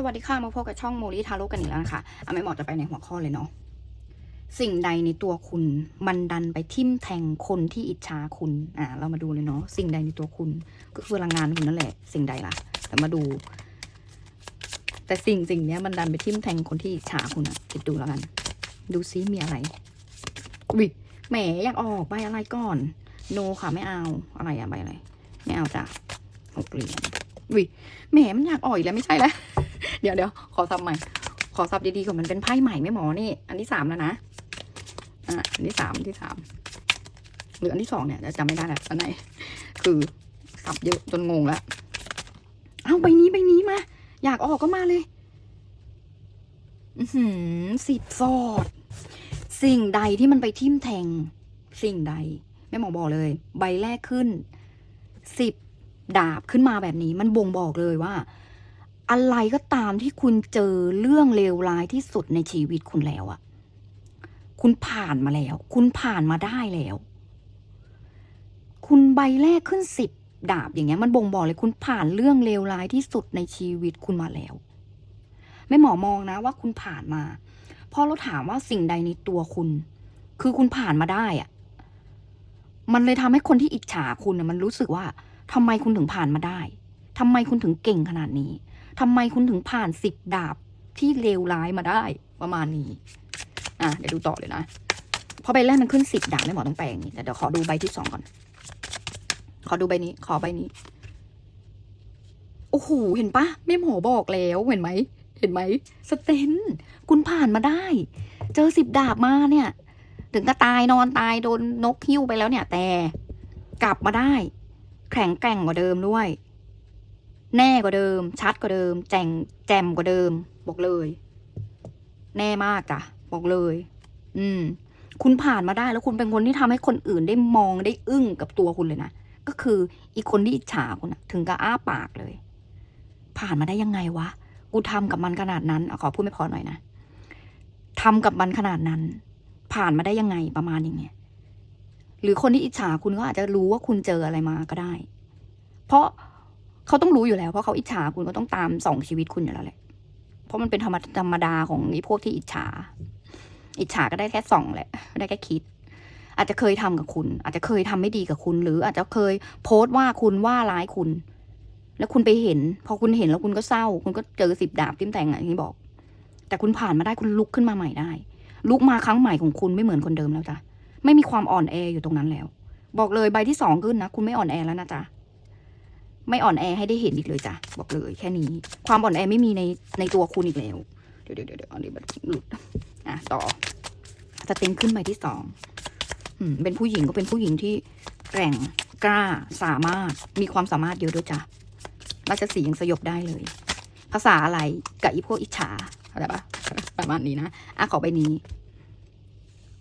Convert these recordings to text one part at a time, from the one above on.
สวัสดีค่ะ มาพบกับช่องโมลิทาโร่กันอีกแล้วนะคะอะไม่เหมาะจะไปในหัวข้อเลยเนาะ สิ่งใดในตัวคุณมันดันไปทิ่มแทงคนที่อิจฉาคุณ อ่าเรามาดูเลยเนาะ สิ่งใดในตัวคุณ ก็คือพลังงานคุณนั่นแหละ สิ่งใดล่ะ แต่มาดู แต่สิ่งสิ่งเนี้ยมันดันไปทิ่มแทงคนที่อิจฉาคุณอะคิดดูแล้วกัน ดูซิมีอะไรวิแหมอยากออกใบอะไรก่อน โนค่ะไม่เอาอะไรอะใบอะไร ไม่เอาจ้ะหกเหรียญวิแหมมันอยากออกอีกแล้วไม่ใช่แล้ว เดี๋ยวเดี๋ยวขอซับใหม่ ขอซับดีๆก่อนมันเป็นไพ่ใหม่ไม่หมอนี่ อันที่สามแล้วนะ อะอันที่สามที่สามหรืออันที่สองเนี่ยเดี๋ยวจำไม่ได้แล้วอันไหน คือสับเยอะจนงงแล้วเอาใบนี้ใบนี้มา อยากออกก็มาเลยอือหือสิบฟอด สิ่งใดที่มันไปทิ่มแทง สิ่งใดแม่หมอบอกเลย ใบแรกขึ้นสิบดาบขึ้นมาแบบนี้ มันบ่งบอกเลยว่า อะไรก็ตามที่คุณเจอเรื่องเลวร้ายที่สุดในชีวิตคุณแล้วอะคุณผ่านมาแล้ว คุณผ่านมาได้แล้ว คุณใบแรกขึ้นสิบดาบอย่างเงี้ยมันบ่งบอกเลยคุณผ่านเรื่องเลวร้ายที่สุดในชีวิตคุณมาแล้วไม่หมอมองนะว่าคุณผ่านมาเพราะเราถามว่าสิ่งใดในตัวคุณ คือคุณผ่านมาได้อะมันเลยทำให้คนที่อิจฉาคุณน่ะมันรู้สึกว่าทำไมคุณถึงผ่านมาได้ทำไมคุณถึงเก่งขนาดนี้ ทำไมคุณถึงผ่านสิบดาบที่เลวร้ายมาได้ประมาณนี้ อะ เดี๋ยวดูต่อเลยนะ เพราะใบแรกมันขึ้นสิบดาบไม่หมอต้องแปลงนี่แต่เดี๋ยวขอดูใบที่สองก่อน ขอดูใบนี้ ขอใบนี้ โอ้โห เห็นปะไม่หมอบอกแล้วเห็นไหม เห็นไหม สเตน คุณผ่านมาได้ เจอสิบดาบมาเนี่ย ถึงก็ตายนอนตายโดนนกหิ้วไปแล้วเนี่ย แต่กลับมาได้ แข็งแกร่งกว่าเดิมด้วย แน่กว่าเดิม ชัดกว่าเดิม แจ่งแจมกว่าเดิม บอกเลย แน่มากจ้ะบอกเลย อืม คุณผ่านมาได้แล้วคุณเป็นคนที่ทำให้คนอื่นได้มองได้อึ้งกับตัวคุณเลยนะก็คืออีกคนที่อิจฉาคุณนะถึงกับอ้าปากเลย ผ่านมาได้ยังไงวะกูทำกับมันขนาดนั้นอขอพูดไม่พอหน่อยนะทำกับมันขนาดนั้น ผ่านมาได้ยังไงประมาณอย่างเงี้ยหรือคนที่อิจฉาคุณก็อาจจะรู้ว่าคุณเจออะไรมาก็ได้ เพราะ เขาต้องรู้อยู่แล้วเพราะเขาอิจฉาคุณก็ต้องตามส่องชีวิตคุณอยู่แล้วแหละ เพราะมันเป็นธรรมธรรมดาของไอ้พวกที่อิจฉา อิจฉาก็ได้แค่ส่องแหละ ได้แค่คิด อาจจะเคยทำกับคุณ อาจจะเคยทำไม่ดีกับคุณ หรืออาจจะเคยโพสต์ว่าคุณว่าร้ายคุณ แล้วคุณไปเห็น พอคุณเห็นแล้วคุณก็เศร้า คุณก็เจอสิบดาบทิ่มแทงอะอย่างที่บอก แต่คุณผ่านมาได้คุณลุกขึ้นมาใหม่ได้ ลุกมาครั้งใหม่ของคุณไม่เหมือนคนเดิมแล้วจ้ะ ไม่มีความอ่อนแออยู่ตรงนั้นแล้ว บอกเลยใบที่สองขึ้นนะคุณไม่อ่อนแอแล้วนะจ๊ะ ไม่อ่อนแอให้ได้เห็นอีกเลยจ้ะบอกเลยแค่นี้ ความอ่อนแอไม่มีในในตัวคุณอีกแล้ว เดี๋ยวเดี๋ยวเดี๋ยวอันนี้มันหลุดอะต่อสเต็งขึ้นใบที่สองอืมเป็นผู้หญิงก็เป็นผู้หญิงที่แกร่งกล้าสามารถมีความสามารถเยอะด้วยจ้ะราชสียังสยบได้เลย ภาษาอะไรกับอีพวกอิจฉาอะไรปะประมาณนี้นะอะขอใบนี้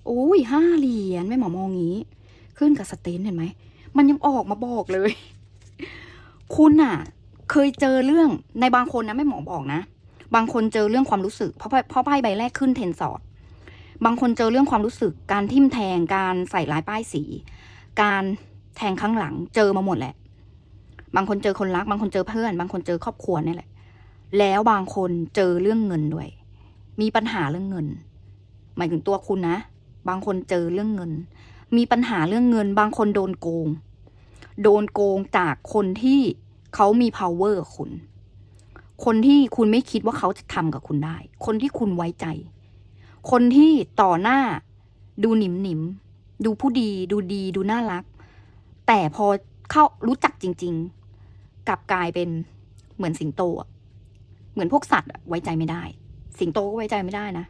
โอ้ยห้าเหรียญไม่หมอมองงี้ ขึ้นกับสเตนเห็นไหมมันยังออกมาบอกเลย คุณอะเคยเจอเรื่องในบางคนนะไม่หมอบอกนะ บางคนเจอเรื่องความรู้สึก เพราะเพราะไพ่ใบแรกขึ้นเทนสอดบางคนเจอเรื่องความรู้สึก การทิ่มแทงการใส่ลายป้ายสี การแทงข้างหลังเจอมาหมดแหละ บางคนเจอคนรัก บางคนเจอเพื่อน บางคนเจอครอบครัวนี่แหละ แล้วบางคนเจอเรื่องเงินด้วย มีปัญหาเรื่องเงิน หมายถึงตัวคุณนะ บางคนเจอเรื่องเงิน มีปัญหาเรื่องเงิน บางคนโดนโกง โดนโกงจากคนที่เขามี power คุณ คนที่คุณไม่คิดว่าเขาจะทำกับคุณได้ คนที่คุณไว้ใจ คนที่ต่อหน้า ดูหนิมหนิมๆดูผู้ดี ดูดี ดูน่ารัก แต่พอเข้ารู้จักจริง ๆ กลับกลายเป็นเหมือนสิงโตอะเหมือนพวกสัตว์ไว้ใจไม่ได้ สิงโตก็ไว้ใจไม่ได้นะ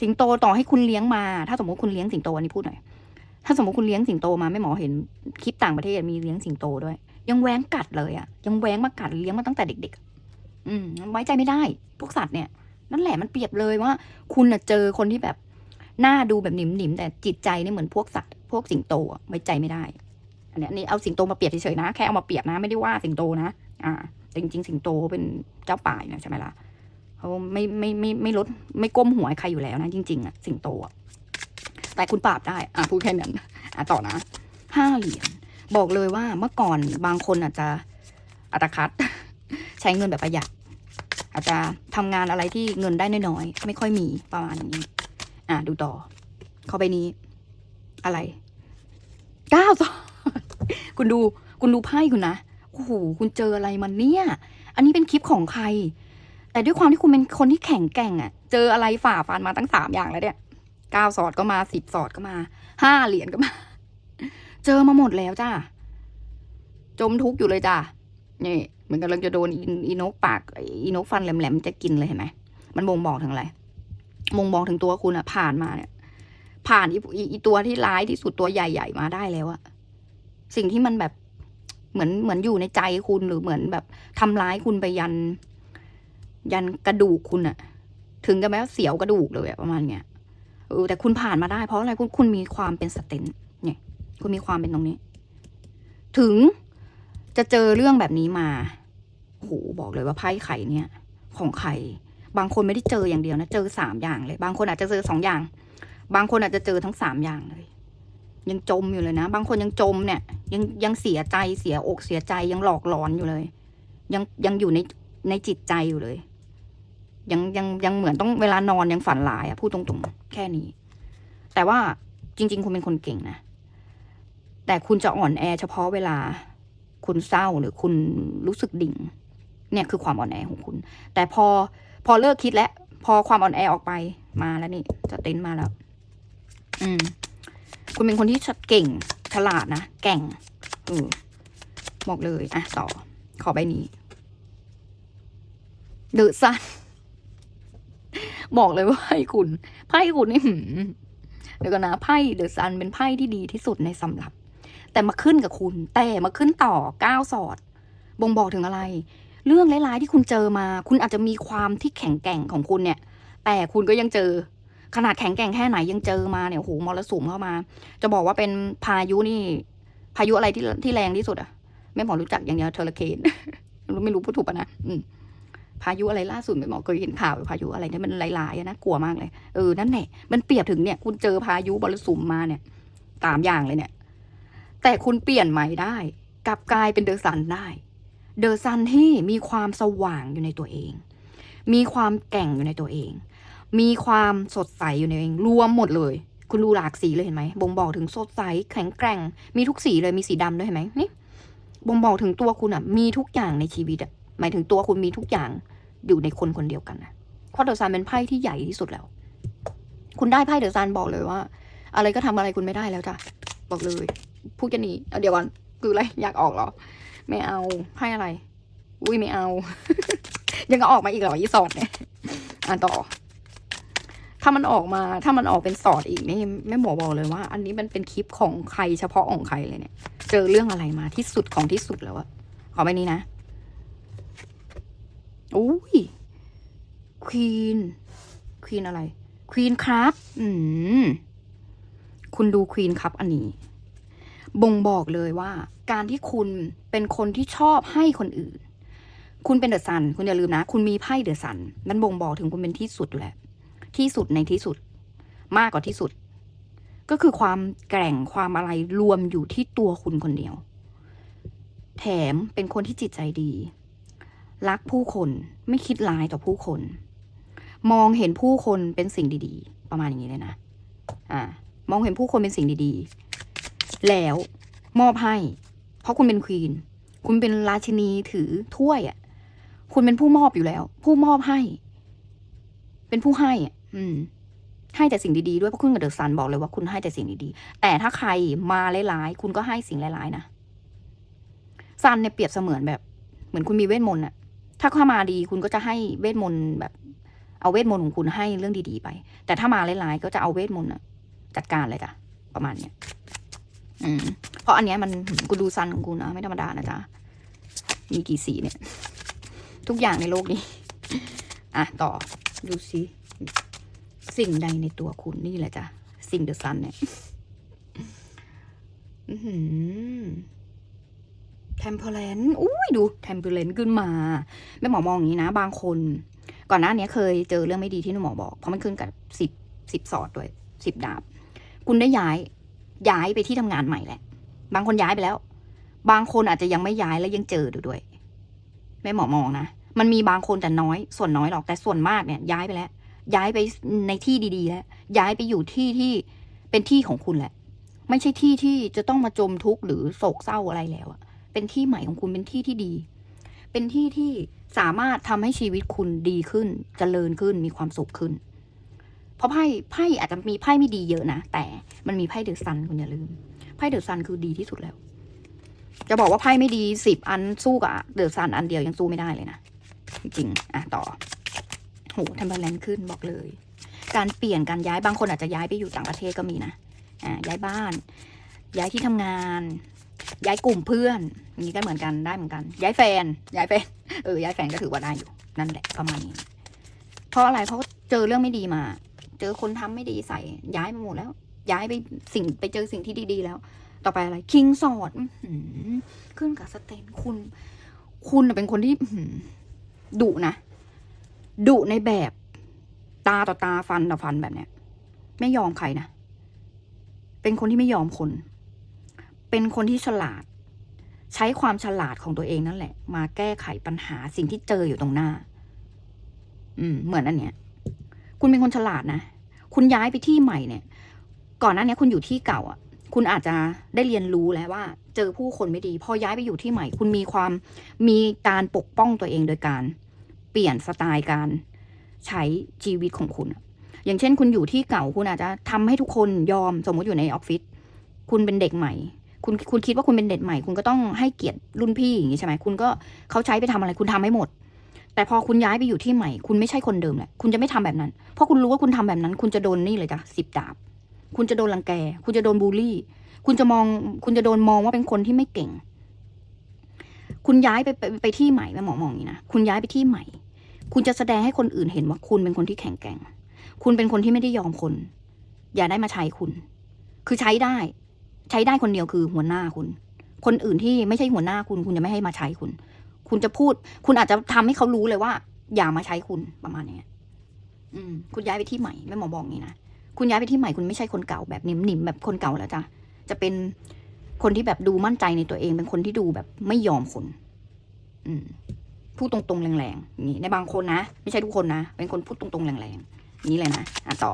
สิงโตต่อให้คุณเลี้ยงมา ถ้าสมมติคุณเลี้ยงสิงโตอันนี้พูดหน่อย ถ้าสมมติคุณเลี้ยงสิงโตมาไม่หมอเห็นคลิปต่างประเทศมีเลี้ยงสิงโตด้วย ยังแว้งกัดเลยอะยังแว้งมากัดเลี้ยงมาตั้งแต่เด็ก ๆ อืมไว้ใจไม่ได้ พวกสัตว์เนี่ยนั่นแหละมันเปรียบเลยว่า คุณน่ะเจอคนที่แบบหน้าดูแบบหนิมหนิมๆแต่จิตใจนี่เหมือนพวกสัตว์พวกสิงโตไว้ใจไม่ได้ อันนี้นนี้เอาสิงโตมาเปรียบเฉยๆนะแค่เอามาเปรียบนะไม่ได้ว่าสิงโตนะอ่าจริงๆ สิงโตเป็นเจ้าป่าอยู่นะใช่ไหมล่ะเขาไม่ไม่ไม่ไม่ลดไม่ก้มหัวให้ใครอยู่แล้วนะจริง ๆอะสิงโตอะ แต่คุณปราบได้ อะพูดแค่นั้นอะต่อนะห้าเหรียญบอกเลยว่าเมื่อก่อนบางคนอาจจะอัตคัด ใช้เงินแบบประหยัด อาจจะทำงานอะไรที่เงินได้น้อยๆไม่ค่อยมีประมาณนี้ อะดูต่อ เข้าไปนี้ อะไรเก้าสองคุณดู คุณดูไพ่คุณนะโอ้โหคุณเจออะไรมันเนี่ย อันนี้เป็นคลิปของใคร แต่ด้วยความที่คุณเป็นคนที่แข็งแกร่งอะ่ะ เจออะไรฝ่าฟันมาตั้งสามอย่างแล้วเนี่ย เก้าสอดก็มาสิบสอดก็มาห้าเหรียญก็มา เจอมาหมดแล้วจ้าจมทุกข์อยู่เลยจ้านี่เหมือนกำลังจะโดนอีอีนกปากอีนกฟันแหลมๆจะกินเลยเห็นไหมมันบ่งบอกถึงอะไรบ่งบอกถึงตัวคุณอะผ่านมาเนี่ย ผ่านอีอีตัวที่ร้ายที่สุดตัวใหญ่ๆมาได้แล้วอะสิ่งที่มันแบบเหมือนเหมือนอยู่ในใจคุณหรือเหมือนแบบทำร้ายคุณไปยัน ยันกระดูกคุณอะถึงกับแม้ว่าเสียวกระดูกเลยประมาณเนี้ย เออแต่คุณผ่านมาได้เพราะอะไรคุณคุณมีความเป็นสเตนเนี่ยคุณมีความเป็นตรงนี้ ถึงจะเจอเรื่องแบบนี้มาโหบอกเลยว่าไพ่ไข่เนี่ย ของใครบางคนไม่ได้เจออย่างเดียวนะเจอสามอย่างเลย บางคนอาจจะเจอสองอย่าง บางคนอาจจะเจอทั้งสามอย่างเลย ยังจมอยู่เลยนะ บางคนยังจมเนี่ย ยังยังเสียใจเสียอกเสียใจยังหลอกหลอนอยู่เลย ยังยังอยู่ในในจิตใจอยู่เลย ยังยังยังเหมือนต้องเวลานอนยังฝันหลายอะพูดตรงๆ แค่นี้ แต่ว่าจริง ๆ คุณเป็นคนเก่งนะ แต่คุณจะอ่อนแอเฉพาะเวลา คุณเศร้าหรือคุณรู้สึกดิ่ง เนี่ยคือความอ่อนแอของคุณ แต่พอพอเลิกคิดแล้วพอความอ่อนแอออกไปมาแล้วนี่จะเต้นมาแล้ว อืม คุณเป็นคนที่เก่งฉลาดนะแก่งเออบอกเลย อะต่อขอใบนี้เดือะซัน บอกเลยว่าไพ่คุณ ไพ่คุณนี่หืมเดี๋ยวกันนะไพ่เดอะซันเป็นไพ่ที่ดีที่สุดในสำหรับ แต่มาขึ้นกับคุณ แต่มาขึ้นต่อก้าวสอด บ่งบอกถึงอะไร เรื่องร้ายๆที่คุณเจอมา คุณอาจจะมีความที่แข็งแกร่งของคุณเนี่ย แต่คุณก็ยังเจอ ขนาดแข็งแกร่งแค่ไหนยังเจอมาเนี่ยโอ้โหมรสุมเข้ามา จะบอกว่าเป็นพายุนี่ พายุอะไรที่ที่แรงที่สุดอะไม่หมอรู้จักอย่างเดียวเทอร์เคนไม่รู้พูดถูกปะนะอืม พายุอะไรล่าสุดไม่หมอเคยเห็นข่าวพายุอะไรที่ยมันหลายๆนะกลัวมากเลยเออนั่นแหละมันเปรียบถึงเนี่ย คุณเจอพายุมรสุมมาเนี่ยสามอย่างเลยเนี่ย แต่คุณเปลี่ยนใหม่ได้กลับกลายเป็นเดอะซันได้ เดอะซันที่มีความสว่างอยู่ในตัวเอง มีความแก่งอยู่ในตัวเอง มีความสดใสอยู่ในเอง รวมหมดเลย คุณดูหลากสีเลยเห็นไหมบ่งบอกถึงสดใสแข็งแกร่ง มีทุกสีเลยมีสีดำด้วยเห็นไหมนี่บ่งบอกถึงตัวคุณอะ มีทุกอย่างในชีวิตอะ หมายถึงตัวคุณมีทุกอย่างอยู่ในคนคนเดียวกันนะเพราะเดอะซันเป็นไพ่ที่ใหญ่ที่สุดแล้ว คุณได้ไพ่เดอะซันบอกเลยว่า อะไรก็ทำอะไรคุณไม่ได้แล้วจ้ะบอกเลย พูดกันนี้เเดี๋ยวก่อนคืออะไรอยากออกเหรอ ไม่เอาไพ่อะไร อุ้ยไม่เอา ยังก็ออกมาอีกเหรอยี่สอดเนี่ยอ่านต่อ ถ้ามันออกมา ถ้ามันออกเป็นสอดอีกนี่แม่หมอบอกเลยว่า อันนี้มันเป็นคลิปของใครเฉพาะของใครเลยเนี่ย เจอเรื่องอะไรมาที่สุดของที่สุดแล้วอะขอไปนี้นะ อุ้ยควีนควีนอะไรควีนครับ อืม คุณดูควีนครับอันนี้ บ่งบอกเลยว่า การที่คุณเป็นคนที่ชอบให้คนอื่น คุณเป็นเดอะซัน คุณอย่าลืมนะ คุณมีไพ่เดอะซัน มันบ่งบอกถึงคุณเป็นที่สุดอยู่แล้ว ที่สุดในที่สุด มากกว่าที่สุด ก็คือความแกร่งความอะไรรวมอยู่ที่ตัวคุณคนเดียว แถมเป็นคนที่จิตใจดี รักผู้คนไม่คิดร้ายต่อผู้คน มองเห็นผู้คนเป็นสิ่งดีๆ ประมาณอย่างนี้เลยนะอ่ามองเห็นผู้คนเป็นสิ่งดีๆ แล้วมอบให้ เพราะคุณเป็นควีน คุณเป็นราชินีถือถ้วยอะ คุณเป็นผู้มอบอยู่แล้ว ผู้มอบให้ เป็นผู้ให้อะ อืม ให้แต่สิ่งดีๆด้วยเพราะคุณกับเดอะซันบอกเลยว่าคุณให้แต่สิ่งดีๆ แต่ถ้าใครมาร้ายๆ คุณก็ให้สิ่งร้ายๆนะซันเนี่ยเปรียบเสมือนแบบ เหมือนคุณมีเวทมนต์อะ ถ้าเข้ามาดีคุณก็จะให้เวทมนต์แบบเอาเวทมนต์ของคุณให้เรื่องดีๆไป แต่ถ้ามาร้ายๆก็จะเอาเวทมนต์อะจัดการเลยจ้ะประมาณเนี้ยอืมเพราะอันเนี้ยมันกูดูซันของกูนะไม่ธรรมดานะจ๊ะมีกี่สีเนี่ย ทุกอย่างในโลกนี้ อะต่อดูสิสิ่งใดในตัวคุณนี่แหละจ้ะสิ่งเดอะซันเนี่ย อือหือ เทมเพลนอุ้ยดูเทมเพลนขึ้นมาแม่หมอมองอย่างนี้นะ บางคน ก่อนหน้านี้เคยเจอเรื่องไม่ดีที่หมอบอก เพราะมันขึ้นกับสิบสิบสอดด้วยสิบดาบ คุณได้ย้ายย้ายไปที่ทำงานใหม่แหละ บางคนย้ายไปแล้ว บางคนอาจจะยังไม่ย้ายแล้วยังเจอดูด้วยแม่หมอมองนะมันมีบางคนแต่น้อย ส่วนน้อยหรอกแต่ส่วนมากเนี่ย ย้ายไปแล้ว ย้ายไปในที่ดีๆแล้วย้ายไปอยู่ที่ที่เป็นที่ของคุณแหละ ไม่ใช่ที่ที่จะต้องมาจมทุกข์หรือโศกเศร้าอะไรแล้วอะ เป็นที่ใหม่ของคุณเป็นที่ที่ดี เป็นที่ที่สามารถทำให้ชีวิตคุณดีขึ้นเจริญขึ้นมีความสุขขึ้น เพราะไพ่ไพ่อาจจะมีไพ่ไม่ดีเยอะนะแต่มันมีไพ่เดอะซันคุณอย่าลืมไพ่เดอะซันคือดีที่สุดแล้ว จะบอกว่าไพ่ไม่ดีสิบอันสู้กับเดอะซันอันเดียวยังสู้ไม่ได้เลยนะจริงอะต่อโหเทมเ e อร์แลนด์ขึ้นบอกเลย การเปลี่ยนการย้ายบางคนอาจจะย้ายไปอยู่ต่างประเทศก็มีนะอ่าย้ายบ้าน ย้ายที่ทำงาน ย้ายกลุ่มเพื่อนนี้ก็เหมือนกันได้เหมือนกัน ย้ายแฟน ย้ายแฟนเออย้ายแฟนก็ถือว่าได้อยู่นั่นแหละประมาณนี้ เพราะอะไรเพราะเจอเรื่องไม่ดีมา เจอคนทำไม่ดีใส่ ย้ายมาหมดแล้ว ย้ายไปสิ่งไปเจอสิ่งที่ดีๆแล้ว ต่อไปอะไรคิงสอดขึ้นกับสเตนคุณ คุณเป็นคนที่ดุนะดุในแบบตาต่อตาฟันต่อฟันแบบเนี้ย ไม่ยอมใครนะเป็นคนที่ไม่ยอมคน เป็นคนที่ฉลาด ใช้ความฉลาดของตัวเองนั่นแหละ มาแก้ไขปัญหาสิ่งที่เจออยู่ตรงหน้า อืม เหมือนอันเนี้ย คุณเป็นคนฉลาดนะคุณย้ายไปที่ใหม่เนี่ย ก่อนหน้านี้คุณอยู่ที่เก่าอะ คุณอาจจะได้เรียนรู้แล้วว่า เจอผู้คนไม่ดี พอย้ายไปอยู่ที่ใหม่ คุณมีความมีการปกป้องตัวเองโดยการ เปลี่ยนสไตล์การใช้ชีวิตของคุณอะอย่างเช่น คุณอยู่ที่เก่า คุณอาจจะทำให้ทุกคนยอมสมมติอยู่ในออฟฟิศคุณเป็นเด็กใหม่ คุณคุณคิดว่าคุณเป็นเด็กใหม่ คุณก็ต้องให้เกียรติรุ่นพี่อย่างนี้ใช่ไหมคุณก็เขาใช้ไปทำอะไร คุณทำให้หมด แต่พอคุณย้ายไปอยู่ที่ใหม่ คุณไม่ใช่คนเดิมแหละคุณจะไม่ทำแบบนั้น เพราะคุณรู้ว่าคุณทำแบบนั้น คุณจะโดนนี่เลยจ้ะสิบดาบ คุณจะโดนรังแก คุณจะโดนบูลลี่ คุณจะมอง คุณจะโดนมองว่าเป็นคนที่ไม่เก่ง คุณย้ายไปไปไปที่ใหม่แม่หมอมองอย่างนี้นะคุณย้ายไปที่ใหม่ คุณจะแสดงให้คนอื่นเห็นว่าคุณเป็นคนที่แข็งแกร่ง คุณเป็นคนที่ไม่ได้ยอมคน อย่าได้มาใช้คุณ คือใช้ได้ ใช้ได้คนเดียวคือหัวหน้าคุณ คนอื่นที่ไม่ใช่หัวหน้าคุณคุณจะไม่ให้มาใช้คุณ คุณจะพูด คุณอาจจะทำให้เขารู้เลยว่า อย่ามาใช้คุณประมาณนี้อืม คุณย้ายไปที่ใหม่แม่หมอบอกอย่างนี้นะคุณย้ายไปที่ใหม่คุณไม่ใช่คนเก่าแบบนิ่มนิมแบบคนเก่าแล้วจ้ะจะเป็นคนที่แบบดูมั่นใจในตัวเอง เป็นคนที่ดูแบบไม่ยอมคน อืมพูดตรงๆแรงๆอย่างนี้ในบางคนนะไม่ใช่ทุกคนนะเป็นคนพูดตรงๆแรงๆอย่างนี้เลยนะอะต่อ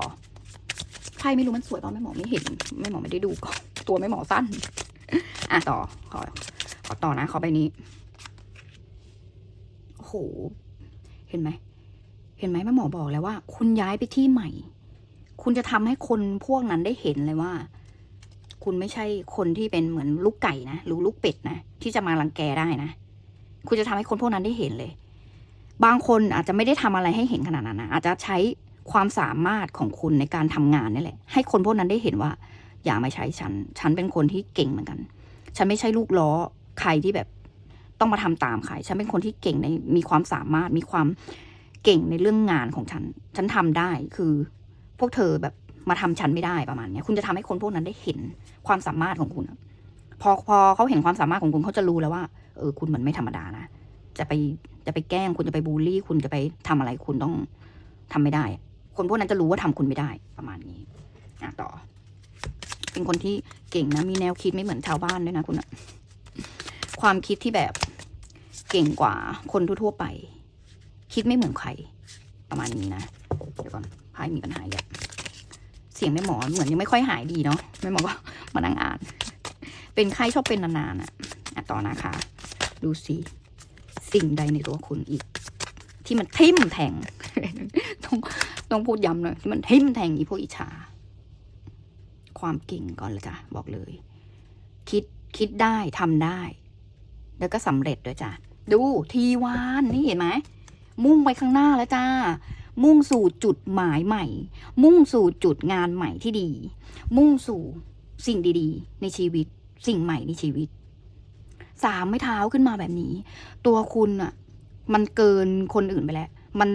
ไพ่ไม่รู้มันสวยเปล่าไม่หมอไม่เห็นไม่หมอไม่ได้ดูก่อน ตัวไม่หมอสั้น อะต่อ ขอ ขอต่อนะ ขอใบนี้ โอ้โห เห็นไหม เห็นไหมแม่หมอบอกแล้วว่า คุณย้ายไปที่ใหม่ คุณจะทำให้คนพวกนั้นได้เห็นเลยว่า คุณไม่ใช่คนที่เป็นเหมือนลูกไก่นะหรือลูกเป็ดนะที่จะมารังแกได้นะ คุณจะทำให้คนพวกนั้นได้เห็นเลย บางคนอาจจะไม่ได้ทำอะไรให้เห็นขนาดนั้นนะอาจจะใช้ความสามารถของคุณในการทำงานนี่แหละ ให้คนพวกนั้นได้เห็นว่า อย่ามาใช้ฉัน ฉันเป็นคนที่เก่งเหมือนกัน ฉันไม่ใช่ลูกล้อใครที่แบบต้องมาทำตามใคร ฉันเป็นคนที่เก่งในมีความสามารถมีความเก่งในเรื่องงานของฉัน ฉันทำได้คือ พวกเธอแบบมาทำฉันไม่ได้ประมาณนี้คุณจะทำให้คนพวกนั้นได้เห็นความสามารถของคุณพอพอเขาเห็นความสามารถของคุณเขาจะรู้แล้วว่าเออคุณเหมือนไม่ธรรมดานะจะไปจะไปแกล้งคุณจะไปบูลลี่ คุณจะไปทำอะไรคุณต้องทำไม่ได้ คนพวกนั้นจะรู้ว่าทำคุณไม่ได้ประมาณนี้อะต่อ เป็นคนที่เก่งนะ มีแนวคิดไม่เหมือนชาวบ้านด้วยนะคุณอะความคิดที่แบบเก่งกว่าคนทั่วๆไป คิดไม่เหมือนใคร ประมาณนี้นะ เดี๋ยวก่อนไพ่มีปัญหาอีกแล้วเสียงแม่หมอเหมือนยังไม่ค่อยหายดีเนาะแม่หมอก็มานั่งอ่าน เป็นไข้ชอบเป็นนานๆอะอะต่อนะคะ ดูสิสิ่งใดในตัวคุณอีก ที่มันทิ่มแทงต้องต้องพูดย้ำเลยที่มันทิ่มแทงอีพวกอิจฉา ความเก่งก่อนเลยจ้ะบอกเลย คิดคิดได้ทำได้ แล้วก็สำเร็จด้วยจ้ะดูทีวานนี่เห็นไหมมุ่งไปข้างหน้าแล้วจ้า มุ่งสู่จุดหมายใหม่ มุ่งสู่จุดงานใหม่ที่ดี มุ่งสู่สิ่งดีๆ ในชีวิต สิ่งใหม่ในชีวิต สามไม่เท้าขึ้นมาแบบนี้ ตัวคุณอะมันเกินคนอื่นไปแล้ว มัน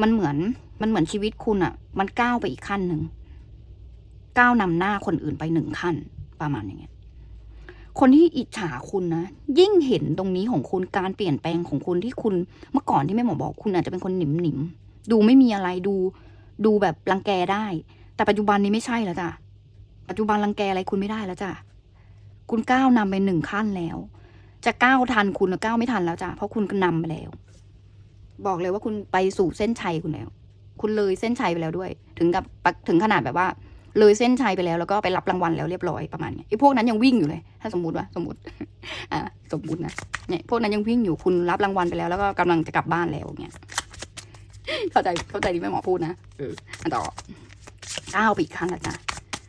มันเหมือนมันเหมือนชีวิตคุณอะมันก้าวไปอีกขั้นหนึ่ง ก้าวนำหน้าคนอื่นไปหนึ่งขั้น ประมาณอย่างเงี้ยคนที่อิจฉาคุณนะยิ่งเห็นตรงนี้ของคุณการเปลี่ยนแปลงของคุณที่คุณ เมื่อก่อนที่แม่หมอบอกคุณอาจจะเป็นคนหนิมหนิมดูไม่มีอะไรดู ดูแบบรังแกได้ แต่ปัจจุบันนี้ไม่ใช่แล้วจ้ะปัจจุบันรังแกอะไรคุณไม่ได้แล้วจ้ะคุณก้าวนำไปหนึ่งขั้นแล้ว จะก้าวทันคุณหรือก้าวไม่ทันแล้วจ้ะเพราะคุณก็นำไปแล้ว บอกเลยว่าคุณไปสู่เส้นชัยคุณแล้ว คุณเลยเส้นชัยไปแล้วด้วย ถึงกับถึงขนาดแบบว่า เลยเส้นชัยไปแล้วแล้วก็ไปรับรางวัลแล้วเรียบร้อยประมาณเนี้ยไอ้พวกนั้นยังวิ่งอยู่เลย ถ้าสมมติว่าสมมติอ่าสมมตินะเนี่ยพวกนั้นยังวิ่งอยู่คุณรับรางวัลไปแล้วแล้วก็กำลังจะกลับบ้านแล้วเงี้ยเข้าใจเข้าใจที่แม่หมอพูดนะเอออันต่อก้าวไปอีกขั้นละจ้ะ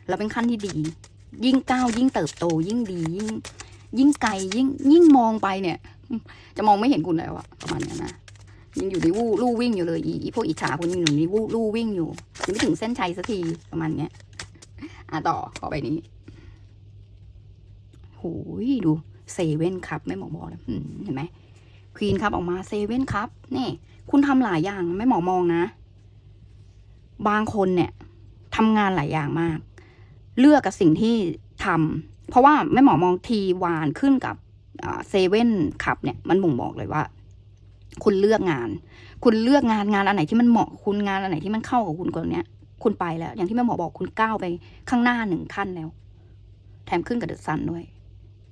แล้วเป็นขั้นที่ดี ยิ่งก้าวยิ่งเติบโต ยิ่งดียิ่ง ยิ่งไกลยิ่งยิ่งมองไปเนี่ย จะมองไม่เห็นคุณแล้วอะประมาณเนี้ยนะ ยังอยู่ในวูลู่วิ่งอยู่เลยอีพวกอิจฉาคุณยังอยู่ในวูลู่วิ่งอยู่ยังไม่ถึงเส้นชัยสักทีประมาณเนี้ยอะต่อขอไปนี้โหยดูเซเว่นครับไม่หมอบอกเลยเห็นไหมควีนครับออกมาเซเว่นครับนี่ คุณทำหลายอย่างไม่หมอมองนะ บางคนเนี่ยทำงานหลายอย่างมาก เลือกกับสิ่งที่ทำเพราะว่าแม่หมอมองทีวานขึ้นกับเซเว่นขับเนี่ยมันบ่งบอกเลยว่า คุณเลือกงาน คุณเลือกงานงานอันไหนที่มันเหมาะคุณงานอันไหนที่มันเข้ากับคุณกว่านี้คุณไปแล้ว อย่างที่แม่หมอบอกคุณก้าวไปข้างหน้าหนึ่งขั้นแล้ว แถมขึ้นกับเดอะซันด้วย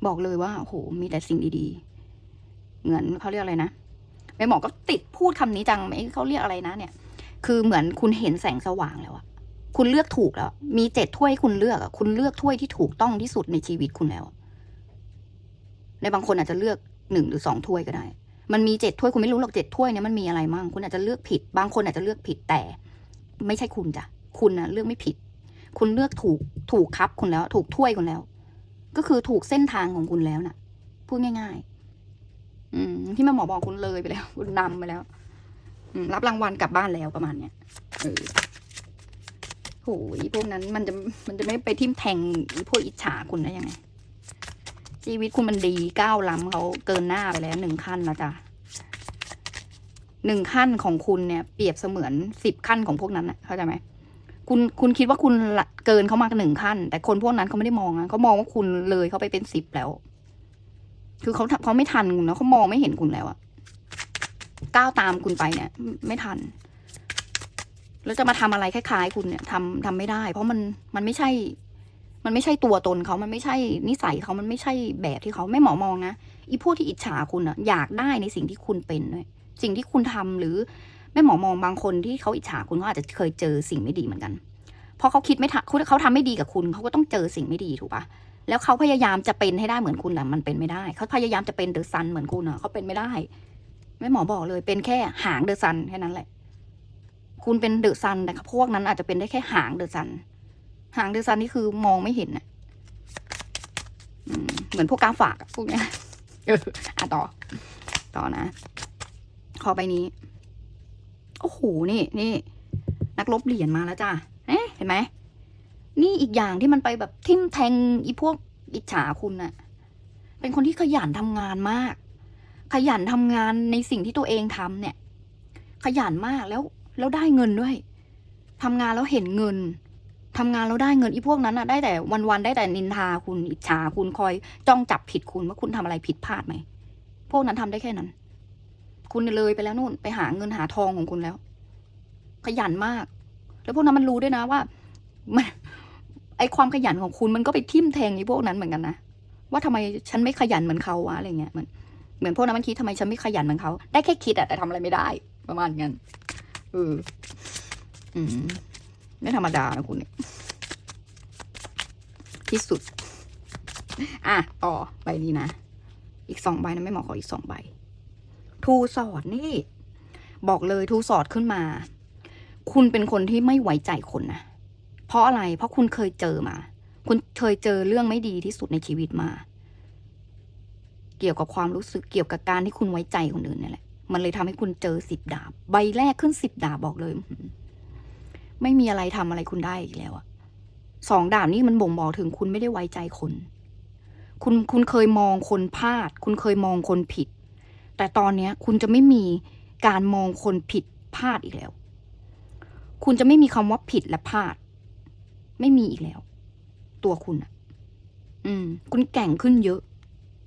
บอกเลยว่าโอ้โหมีแต่สิ่งดีๆ เหมือนเขาเรียกอะไรนะแม่หมอก็ติดพูดคำนี้จังไม่เขาเรียกอะไรนะ เนี่ย คือเหมือนคุณเห็นแสงสว่างแล้วอะคุณเลือกถูกแล้ว มีเจ็ดถ้วยคุณเลือกอะคุณเลือกถ้วยที่ถูกต้องที่สุดในชีวิตคุณแล้วในบางคนอาจจะเลือกหนึ่งหรือสองถ้วยก็ได้ มันมีเจ็ดถ้วยคุณไม่รู้หรอกเจ็ดถ้วยเนี่ยมันมีอะไรมั่งคุณอาจจะเลือกผิด บางคนอาจจะเลือกผิดแต่ ไม่ใช่คุณจ้ะคุณนะเลือกไม่ผิด คุณเลือกถูกถูกครับคุณแล้ว ถูกถ้วยคุณแล้ว ก็คือถูกเส้นทางของคุณแล้วน่ะพูดง่าย ๆ อืม ที่แม่หมอบอกคุณเลยไปแล้ว คุณนำไปแล้ว อืม รับรางวัลกลับบ้านแล้วประมาณเนี้ยเออโหยพวกนั้นมันจะมันจะไม่ไปทิ่มแทงพวกอิจฉาคุณได้ยังไง ชีวิตคุณมันดีก้าวล้ำเขาเกินหน้าไปแล้วหนึ่งขั้นนะจ๊ะหนึ่งขั้นของคุณเนี่ย เปรียบเสมือนสิบขั้นของพวกนั้นนะเข้าใจไหมคุณคุณคิดว่าคุณเกินเขามากหนึ่งขั้น แต่คนพวกนั้นเขาไม่ได้มองนะเขามองว่าคุณเลยเขาไปเป็นสิบแล้ว คือเขาเขาไม่ทันคุณนะเขามองไม่เห็นคุณแล้วอะก้าวตามคุณไปเนี่ย ไม่ทันแล้วจะมาทำอะไรคล้ายๆ คุณเนี่ยทำทำไม่ได้ เพราะมันมันไม่ใช่ มันไม่ใช่ตัวตนเขา มันไม่ใช่นิสัยเขา มันไม่ใช่แบบที่เขาไม่หมอมองนะอีพวกที่อิจฉาคุณอะอยากได้ในสิ่งที่คุณเป็นด้วยสิ่งที่คุณทำหรือแม่หมอมองบางคนที่เขาอิจฉาคุณเขาอาจจะเคยเจอสิ่งไม่ดีเหมือนกันเพราะเขาคิดไม่ทันเขาเขาทำไม่ดีกับคุณเขาก็ต้องเจอสิ่งไม่ดีถูกปะแล้วเขาพยายามจะเป็นให้ได้เหมือนคุณแต่มันเป็นไม่ได้ เขาพยายามจะเป็นเดอะซันเหมือนคุณอะเขาเป็นไม่ได้แม่หมอบอกเลย เป็นแค่หางเดอะซันแค่นั้นแหละ คุณเป็นเดอะซันแต่พวกนั้นอาจจะเป็นได้แค่หางเดอะซัน หางเดอะซันนี่คือมองไม่เห็นน่ะเหมือนพวกกาฝากอะพวกเนี้ยเอออะต่อ ต่อนะ ขอไปนี้ โอ้โห นี่นี่ นักลบเหรียญมาแล้วจ้ะเอ๊ะเห็นไหม นี่อีกอย่างที่มันไปแบบทิ่มแทงอีพวกอิจฉาคุณน่ะ เป็นคนที่ขยันทำงานมาก ขยันทำงานในสิ่งที่ตัวเองทำเนี่ย ขยันมากแล้วแล้วได้เงินด้วยทำงานแล้วเห็นเงิน ทำงานแล้วได้เงินอีพวกนั้นอะได้แต่วันๆได้แต่นินทาคุณอิจฉาคุณคอยจ้องจับผิดคุณว่าคุณทำอะไรผิดพลาดไหมพวกนั้นทำได้แค่นั้น คุณเลยไปแล้วนู่นไปหาเงินหาทองของคุณแล้ว ขยันมาก แล้วพวกนั้นมันรู้ด้วยนะว่ามันไอความขยันของคุณมันก็ไปทิ่มแทงไอพวกนั้นเหมือนกันนะว่าทำไมฉันไม่ขยันเหมือนเขาวะอะไรเงี้ยมันเหมือนพวกนั้นมันคิดทำไมฉันไม่ขยันเหมือนเขาได้แค่คิดอะแต่ทำอะไรไม่ได้ ประมาณนั้นเอออืม ไม่ธรรมดานะคุณเนี่ยที่สุด อะ ต่อใบนี้นะ อีกสองใบนะไม่เหมาะขออีกสองใบ ทูสอดนี่ บอกเลยทูสอดขึ้นมา คุณเป็นคนที่ไม่ไว้ใจคนนะ เพราะอะไร เพราะคุณเคยเจอมา คุณเคยเจอเรื่องไม่ดีที่สุดในชีวิตมา เกี่ยวกับความรู้สึกเกี่ยวกับการที่คุณไว้ใจคนอื่นนี่แหละ มันเลยทำให้คุณเจอสิบดาบ ใบแรกขึ้นสิบดาบบอกเลย ไม่มีอะไรทำอะไรคุณได้อีกแล้วอะสองดาบนี้มันบ่งบอกถึงคุณไม่ได้ไว้ใจคน คุณคุณเคยมองคนพลาด คุณเคยมองคนผิด แต่ตอนเนี้ย คุณจะไม่มีการมองคนผิดพลาดอีกแล้ว คุณจะไม่มีคำว่าผิดและพลาด ไม่มีอีกแล้ว ตัวคุณอะอืม คุณแก่งขึ้นเยอะ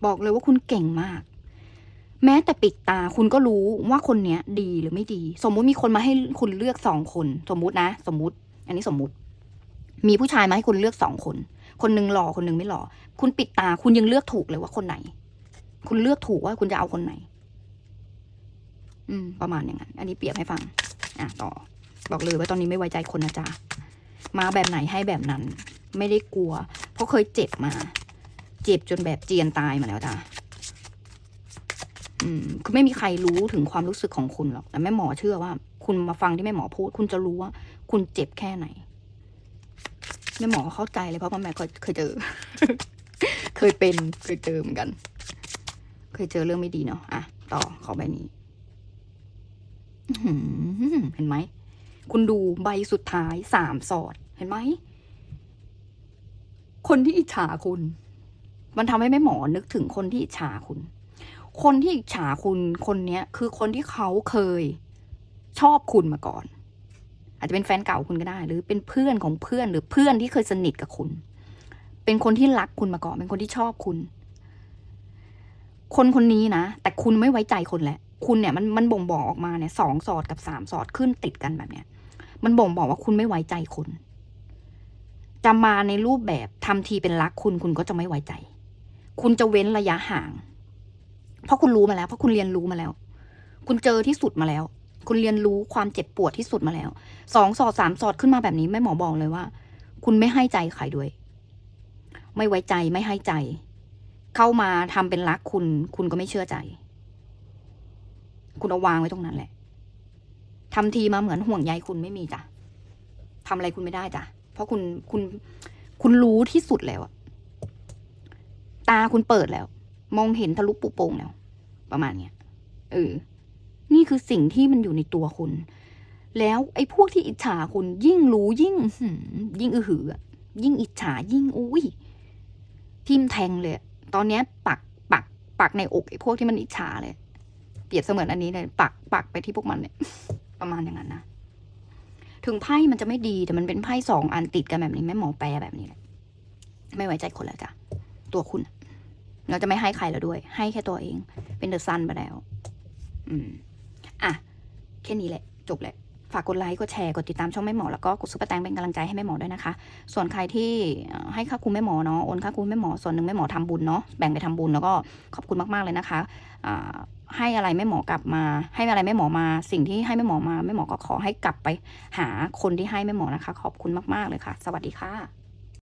บอกเลยว่าคุณเก่งมาก แม้แต่ปิดตาคุณก็รู้ว่าคนเนี้ยดีหรือไม่ดี สมมุติมีคนมาให้คุณเลือกสองคน สมมุตินะ สมมุติ อันนี้สมมุติ มีผู้ชายมาให้คุณเลือกสองคน คนหนึ่งหล่อคนหนึ่งไม่หล่อคุณปิดตาคุณยังเลือกถูกเลยว่าคนไหน คุณเลือกถูกว่าคุณจะเอาคนไหน อืม ประมาณอย่างนั้น อันนี้เปรียบให้ฟัง อะต่อ บอกเลยว่าตอนนี้ไม่ไว้ใจคนนะจ๊ะมาแบบไหนให้แบบนั้น ไม่ได้กลัว เพราะเคยเจ็บมา เจ็บจนแบบเจียนตายมาแล้วจ้ะ คือไม่มีใครรู้ถึงความรู้สึกของคุณหรอก แต่แม่หมอเชื่อว่า คุณมาฟังที่แม่หมอพูด คุณจะรู้ว่า คุณเจ็บแค่ไหน แม่หมอเข้าใจเลยเพราะว่าแม่เคยเคยเจอ เคยเป็น เคยเจอเหมือนกัน เคยเจอเรื่องไม่ดีเนาะ อะ ต่อขอใบนี้เห็นไหม คุณดูใบสุดท้ายสามสอด เห็นไหม คนที่อิจฉาคุณ มันทำให้แม่หมอนึกถึงคนที่อิจฉาคุณ คนที่อิจฉาคุณคนเนี้ยคือคนที่เขาเคยชอบคุณมาก่อน อาจจะเป็นแฟนเก่าคุณก็ได้ หรือเป็นเพื่อนของเพื่อนหรือเพื่อนที่เคยสนิทกับคุณ เป็นคนที่รักคุณมาก่อน เป็นคนที่ชอบคุณ คนคนนี้นะแต่คุณไม่ไว้ใจคนแหละ คุณเนี่ยมันมันบ่งบอกออกมาเนี่ยสองสอดกับสามสอดขึ้นติดกันแบบเนี้ย มันบ่งบอกว่าคุณไม่ไว้ใจคนจะมาในรูปแบบทำทีเป็นรักคุณคุณก็จะไม่ไว้ใจ คุณจะเว้นระยะห่าง เพราะคุณรู้มาแล้ว เพราะคุณเรียนรู้มาแล้ว คุณเจอที่สุดมาแล้ว คุณเรียนรู้ความเจ็บปวดที่สุดมาแล้ว สองสอดสามสอดขึ้นมาแบบนี้แม่หมอบอกเลยว่า คุณไม่ให้ใจใครด้วย ไม่ไว้ใจไม่ให้ใจ เข้ามาทำเป็นรักคุณ คุณก็ไม่เชื่อใจ คุณเอาวางไว้ตรงนั้นแหละทำทีมาเหมือนห่วงใยคุณไม่มีจ้ะทำอะไรคุณไม่ได้จ้ะ เพราะคุณคุณคุณรู้ที่สุดแล้วตาคุณเปิดแล้ว มองเห็นทะลุปุโป่งแล้ว ประมาณเนี้ยเออ นี่คือสิ่งที่มันอยู่ในตัวคุณ แล้วไอ้พวกที่อิจฉาคุณยิ่งรู้ยิ่งยิ่งอือหืออะยิ่งอิจฉายิ่งอุ้ยทิมแทงเลย ตอนเนี้ยปักปัก ปักในอกไอ้พวกที่มันอิจฉาเลย เปรียบเสมือนอันนี้เลย ปักปักไปที่พวกมันเนี่ยประมาณอย่างนั้นนะถึงไพ่มันจะไม่ดีแต่มันเป็นไพ่สองอันติดกันแบบนี้แม่หมอแปลแบบนี้แหละไม่ไว้ใจคนแล้วจ้ะตัวคุณ เราจะไม่ให้ใครแล้วด้วย ให้แค่ตัวเอง เป็นเดอะซันไปแล้ว อืม อะ แค่นี้แหละ จบแหละ ฝากกดไลค์ กดแชร์ กดติดตามช่องแม่หมอ แล้วก็กดซุปเปอร์แตงเป็นกำลังใจให้แม่หมอด้วยนะคะ ส่วนใครที่ให้ค่าคุณแม่หมอเนาะ โอนค่าคุณแม่หมอ ส่วนหนึ่งแม่หมอทำบุญเนาะ แบ่งไปทำบุญแล้วก็ขอบคุณมากๆเลยนะคะ อ่าให้อะไรแม่หมอกลับมา ให้อะไรแม่หมอมา สิ่งที่ให้แม่หมอมาแม่หมอก็ขอให้กลับไป หาคนที่ให้แม่หมอนะคะ ขอบคุณมากๆเลยค่ะ สวัสดีค่ะ